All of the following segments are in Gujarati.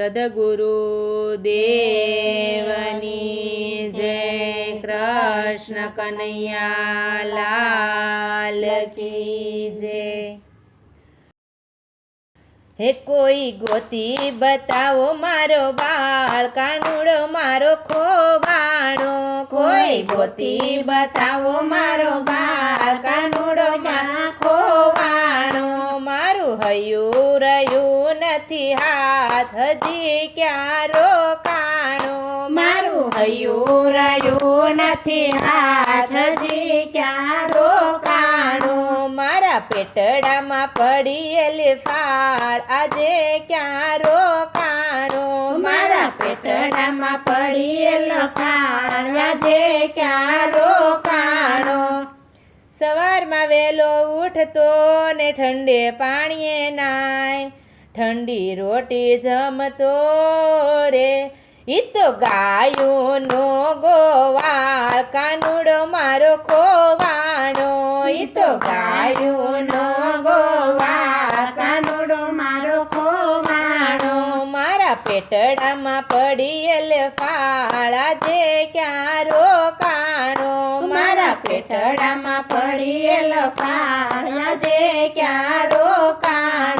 સદગુરુ દેવની જય કૃષ્ણ કનૈયા લાલ કી જય. હે કોઈ ગોતી બતાવો મારો બાળ, કાનુડો મારો ખોવાણો કોઈ ગોતી બતાવો મારો બાળ હજી ક્યાં રોકાણો મારું હયું રહ્યું નથી હાથ. હજી ક્યાં રોકાણો મારા પેટડામાં પડીએલી ફાળ. આજે ક્યાં રોકાણો મારા પેટડામાં પડીએલ ફાળ. આજે ક્યાં રોકાણો સવારમાં વહેલો ઉઠતો ને ઠંડે પાણીએ નાય. ઠંડી રોટી જમતો રે. ઈ તો ગાયોનો ગોવાળ કાનુડો મારો ખોવાણો ઈ તો ગાયોનો ગોવાળ કાનુડો મારો ખોવાણો મારા પેટડામાં પડીએલ ફાળા જે ક્યાં રોકાણો? મારા પેટડામાં પડીએલ ફાળા જે ક્યાં રોકાણો?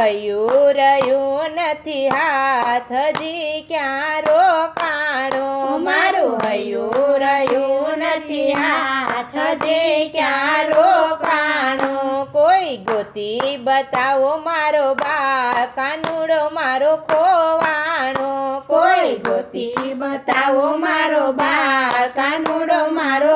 મારું રહ્યું નથી હાથ હજી ક્યાં રોકાણો મારું હયું રહ્યું નથી હાથ હજી ક્યાં રોકાણો કોઈ ગોતી બતાવો મારો બાળ, કાનુડો મારો ખોવાણો. કોઈ ગોતી બતાવો મારો બાળ, કાનુડો મારો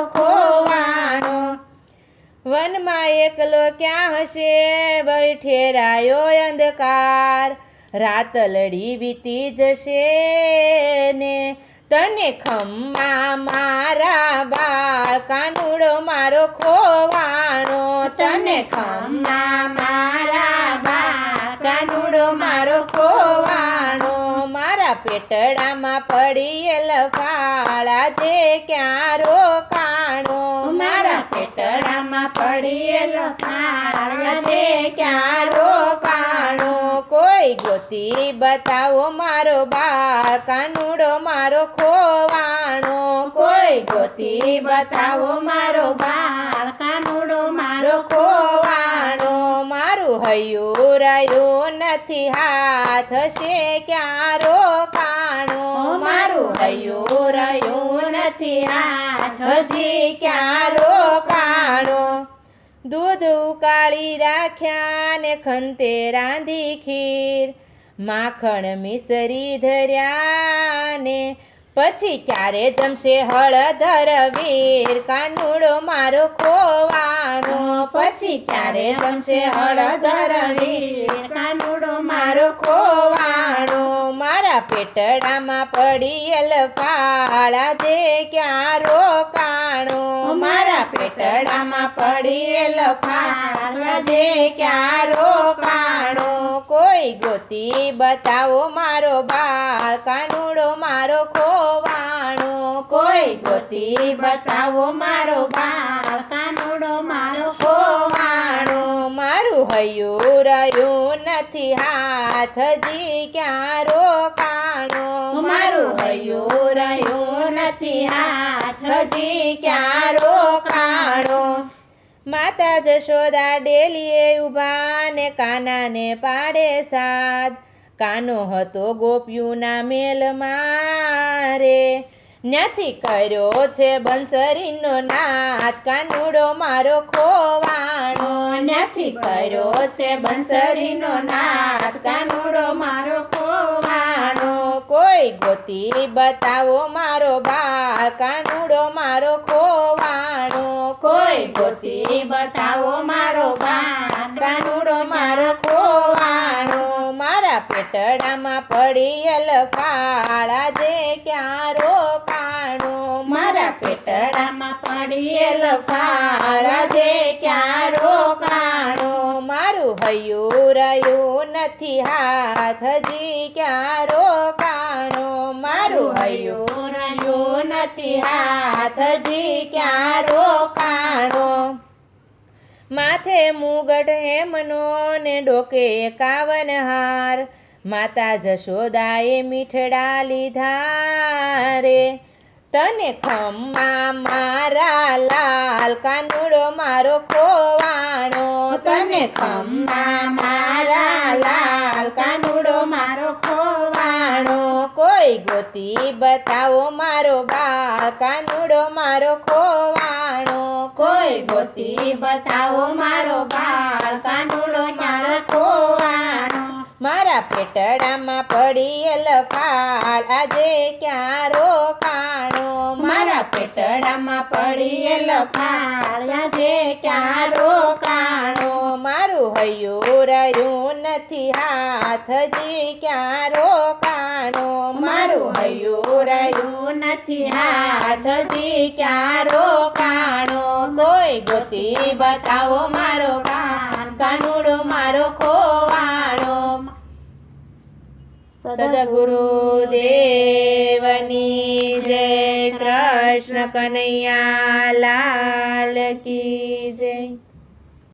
વનમાં એકલો ક્યાં હશે? વળી ઠેરાયો અંધકાર. રાત લડી વીતી જશે ને. તને ખમ્મા મારા બાળ, કાનુડો મારો ખોવાણો. તને ખમ્મા મારા બાળ, કાનુડો મારો ખોવાણો. મારા પેટડામાં પડીએલ ફાળા જે ક્યાં ક્યાં રોકાણો કોઈ ગોતી બતાવો મારો બાળ, કાનુડો મારો ખોવાણો. કોઈ ગોતી બતાવો મારો બાળ, કાનુડો મારો ખોવાણો. મારું હૈયું રહ્યું નથી હાથ છે ક્યાં રોકાણો મારું હૈયું રહ્યું નથી હાથ હજી ક્યાં રોકાણો દૂધ ઉકાળી રાખ્યા ને ખંતે રાંધી ખીર. માખણ મિસરી ધર્યા ને પછી ક્યારે જમશે હળદર વીર? કાનુડો મારો ખોવાનો. પછી ક્યારે જમશે હળદર વીર? કાનુડો મારો ખોવાનો. મારા પેટડામાં પડીએલ ફાળા. જે ક્યાં રોકાણો મારા પેટડામાં પડીએલ ફાળા. જે ક્યાં રોકાણો કોઈ ગોતી બતાવો મારો બાળ, કાનુડો મારો ખોવાણો. કોઈ ગોતી બતાવો મારો બાળ, કાનુડો મારો ખોવાણો. મારું હયું રહ્યું નથી હાથ, હજી ક્યાં રોકાણો? મારું હયું રહ્યું નથી હાથ, હજી ક્યાં માતા જશોદા ડેલીએ ઊભા ને કાનાને પાડે સાદ. કાનો હતો ગોપિયુના મેલ મારે. ન્યાથી કર્યો છે બંસરીનો નાથ કાનુડો મારો ખોવાણો ન્યાથી કર્યો છે બંસરીનો નાથ કાનુડો મારો ખોવાણો કોઈ ગોતી બતાવો મારો બા કાનુડો મારો ખોવાણો કોઈ ગોતી બતાવો મારો બાળ કાનુડો મારો કોવાણો મારા પેટડામાં પડીએલ ફાળા જે ક્યાં રોકાણો મારા પેટડામાં પડીએલ ફાળા જે ક્યાં રોકાણો મારું હયું રહ્યું નથી હાથ હજી ક્યાં નથી હાથજી ક્યાં રોકાણો? માથે મુગટ હેમનો ને ડોકે એકાવન હાર. માતા જશોદાએ મીઠડા લીધા રે તને ખમ્મા મારા લાલ કાનુડો મારો ખોવાણો. તને ખમ્મા મારા કોઈ ગોતી બતાવો મારો બાળ કાનુડો મારો ખોવાણો. કોઈ ગોતી બતાવો મારો બા કાનુડો મારો ખોવાણો. મારા પેટડામાં પડી ફાળ આજે ક્યાં રોકાણો? મારા પેટડામાં પડી ફાળ આજે ક્યાં રોકાણો? મારું હૈયું રહ્યું નથી હાથ હજી ક્યાં રોકાણો? હૈયું નથી હાથ ક્યાં રોકાણો કોઈ ગોતી બતાવો મારો કાન, કાનુડો મારો ખોવાણો. સદગુરુ દેવની જય, કૃષ્ણ કનૈયા લાલ કી જય.